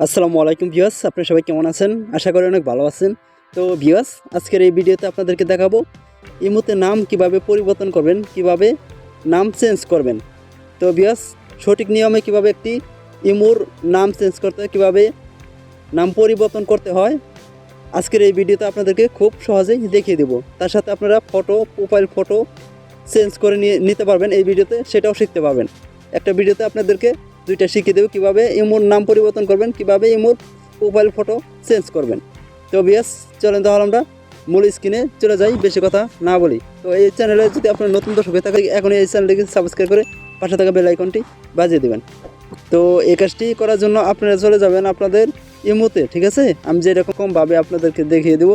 আসসালামু আলাইকুম ভিউয়ার্স, আপনারা সবাই কেমন আছেন? আশা করি অনেক ভালো আছেন। তো ভিউয়ার্স, আজকের এই ভিডিওতে আপনাদেরকে দেখাবো ইমোতে নাম কীভাবে পরিবর্তন করবেন, কীভাবে নাম চেঞ্জ করবেন। তো ভিউয়ার্স, সঠিক নিয়মে কীভাবে একটি ইমোর নাম চেঞ্জ করতে হয়, কীভাবে নাম পরিবর্তন করতে হয়, আজকের এই ভিডিওতে আপনাদেরকে খুব সহজেই দেখিয়ে দেবো। তার সাথে আপনারা ফটো প্রোফাইল ফটো চেঞ্জ করে নিয়ে নিতে পারবেন এই ভিডিওতে, সেটাও শিখতে পারবেন। একটা ভিডিওতে আপনাদেরকে দুইটা শিখিয়ে দেবো কীভাবে ইমোর নাম পরিবর্তন করবেন, কীভাবে ইমোর প্রোফাইল ফটো চেঞ্জ করবেন। তো বিয়াস চলেন তাহলে আমরা মূল স্ক্রিনে চলে যাই, বেশি কথা না বলি। তো এই চ্যানেলে যদি আপনার নতুন দর্শক হয়ে থাকে এখন এই চ্যানেলটিকে সাবস্ক্রাইব করে পাশে থাকা বেল আইকনটি বাজিয়ে দেবেন। তো এই কাজটি করার জন্য আপনারা চলে যাবেন আপনাদের ইমোতে, ঠিক আছে? আমি যেরকমভাবে আপনাদেরকে দেখিয়ে দেবো,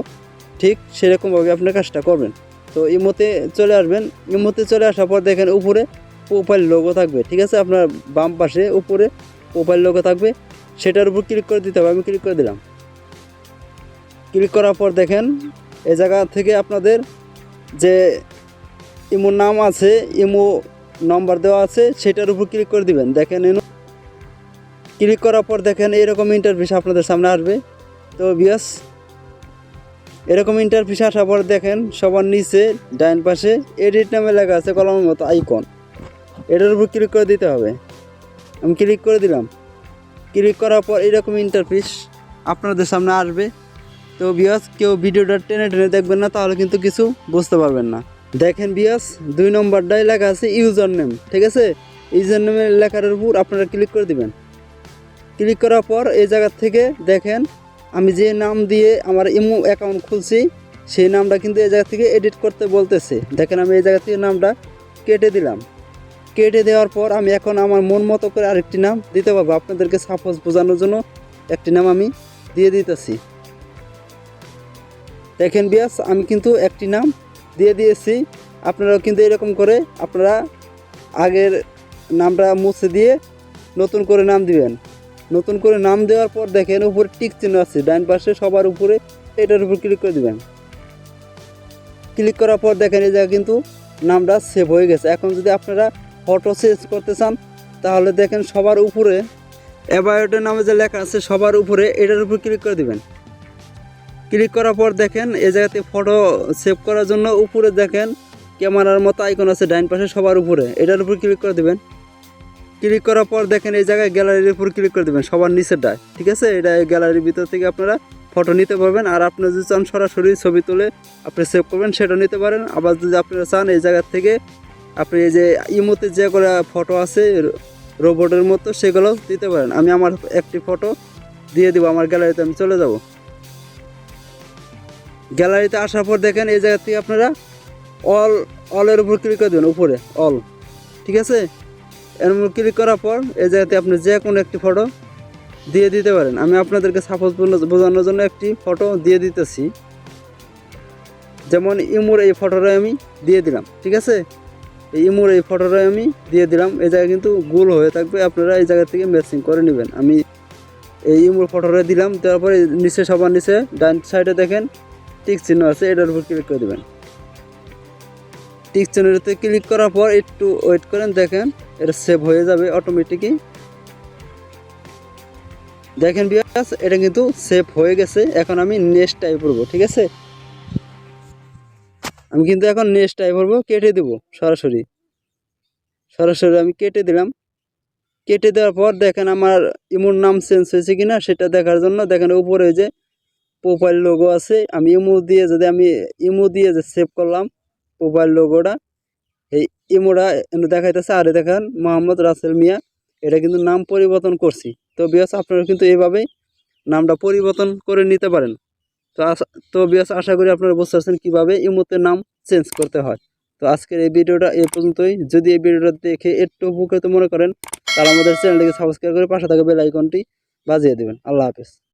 ঠিক সেরকমভাবে আপনার কাজটা করবেন। তো ইমোতে চলে আসবেন। ইমোতে চলে আসার পর দেখেন উপরে প্রোফাইল লোগো থাকবে, ঠিক আছে? আপনার বাম পাশে, উপরে প্রোফাইল লোগো থাকবে। সেটার উপর ক্লিক করে দিতে হবে, আমি ক্লিক করে দিলাম। ক্লিক করার পর দেখেন এ জায়গা থেকে আপনাদের যে ইমো নাম আছে, ইমো নম্বর দেওয়া আছে, সেটার উপর ক্লিক করে দিবেন। দেখেন, এনো ক্লিক করার পর দেখেন, এরকম ইন্টারফেস আপনাদের সামনে আসবে। তো বিয়াস এরকম ইন্টারফেস আসার পর দেখেন, সবার নিচে ডাইন পাশে এডিট নামে লেখা আছে, কলমের মতো আইকন এটার উপর ক্লিক করে দিতে হবে। আমি ক্লিক করে দিলাম। ক্লিক করার পর এরকম ইন্টারফেস আপনাদের সামনে আসবে। তো বিয়াস কেউ ভিডিওটা টেনে টেনে দেখবেন না, তাহলে কিন্তু কিছু বুঝতে পারবেন না। দেখেন বিয়াস দুই নম্বরটাই লেখা আছে ইউজার নেম ঠিক আছে? ইউজার নেমের লেখার উপর আপনারা ক্লিক করে দিবেন। ক্লিক করার পর এই জায়গা থেকে দেখেন, আমি যে নাম দিয়ে আমার ইমো অ্যাকাউন্ট খুলছি, সেই নামটা কিন্তু এই জায়গা থেকে এডিট করতে বলতেছে। দেখেন আমি এই জায়গা থেকে নামটা কেটে দিলাম। কেটে দেওয়ার পর আমি এখন আমার মন মতো করে আরেকটি নাম দিতে পারব। আপনাদেরকে সাপোজ বোঝানোর জন্য একটি নাম আমি দিয়ে দিতেছি। দেখেন বিয়াস, আমি কিন্তু একটি নাম দিয়ে দিয়েছি। আপনারাও কিন্তু এরকম করে আপনারা আগের নামটা মুছে দিয়ে নতুন করে নাম দিবেন। নতুন করে নাম দেওয়ার পর দেখেন উপরে টিক চিহ্ন আছে। ডান পাশে সবার উপরে এটার উপর ক্লিক করে দিবেন। ক্লিক করার পর দেখেন এই জায়গায় কিন্তু নামটা সেভ হয়ে গেছে। এখন যদি আপনারা ফটো চেঞ্জ করতে চান তাহলে দেখেন সবার উপরে অ্যাবায়োটের নামে যে লেখা আছে, সবার উপরে এটার উপর ক্লিক করে দিবেন। ক্লিক করার পর দেখেন এই জায়গাতে ফটো সেভ করার জন্য উপরে দেখেন ক্যামেরার মতো আইকন আছে ডাইন পাশে সবার উপরে, এটার উপর ক্লিক করে দেবেন। ক্লিক করার পর দেখেন এই জায়গায় গ্যালারির উপর ক্লিক করে দেবেন, সবার নিচেরটায় ঠিক আছে? এটা গ্যালারির ভিতর থেকে আপনারা ফটো নিতে পারবেন, আর আপনারা যদি চান সরাসরি ছবি তুলে আপনি সেভ করবেন, সেটা নিতে পারেন। আবার যদি আপনারা চান এই জায়গার থেকে আপনি এই যে ইমোতে যে করে ফটো আছে রোবটের মতো সেগুলো দিতে পারেন। আমি আমার একটি ফটো দিয়ে দিব, আমার গ্যালারিতে আমি চলে যাব। গ্যালারিতে আসার পর দেখেন এই জায়গা থেকে আপনারা অল অলের উপর ক্লিক করে দেবেন, উপরে অল ঠিক আছে? এর উপর ক্লিক করার পর এই জায়গাতে আপনি যে কোনো একটি ফটো দিয়ে দিতে পারেন। আমি আপনাদেরকে সাপোজ বোঝানোর জন্য একটি ফটো দিয়ে দিতেছি। যেমন ইমুর এই ফটোটা আমি দিয়ে দিলাম। ঠিক আছে? এই ইমুর এই ফটোটা আমি দিয়ে দিলাম। এই জায়গায় কিন্তু গোল হয়ে থাকবে। আপনারা এই জায়গা থেকে ম্যাচিং করে নেবেন। আমি এই ইমুর ফটোটা দিলাম। তারপরে নিচে, সবার নিচে, ডান সাইডে দেখেন টিক চিহ্ন আছে, এটার উপর ক্লিক করে দেবেন। টিক চিহ্নটাতে ক্লিক করার পর একটু ওয়েট করেন, দেখেন, এটা সেভ হয়ে যাবে অটোমেটিকই দেখেন বিয়াস এটা কিন্তু সেভ হয়ে গেছে। এখন আমি নেক্সট টাইপ করব, ঠিক আছে? আমি কিন্তু এখন নেক্সট করব, কেটে দেবো সরাসরি। সরাসরি আমি কেটে দিলাম। কেটে দেওয়ার পর দেখেন আমার ইমোর নাম চেঞ্জ হয়েছে কি না সেটা দেখার জন্য দেখেন উপরে যে প্রোফাইল লোগো আছে। আমি ইমো দিয়ে যদি আমি ইমো দিয়ে যে সেভ করলাম প্রোফাইল লোগোটা এই ইমোটা দেখাইতেছে। আরে দেখেন মোহাম্মদ রাসেল মিয়া, এটা কিন্তু নাম পরিবর্তন করছি। তো বিয়াস আপনারা কিন্তু এইভাবেই নামটা পরিবর্তন করে নিতে পারেন। তো তো বিয়াস আশা করি আপনারা বুঝতে পারছেন কীভাবে ইমোতে নাম চেঞ্জ করতে হয়। তো আজকের এই ভিডিওটা এ পর্যন্তই। যদি এই ভিডিওটা দেখে একটু উপকৃত মনে করেন, তাহলে আমাদের চ্যানেলটিকে সাবস্ক্রাইব করে পাশে থাকা বেল আইকনটি বাজিয়ে দেবেন। আল্লাহ হাফেজ।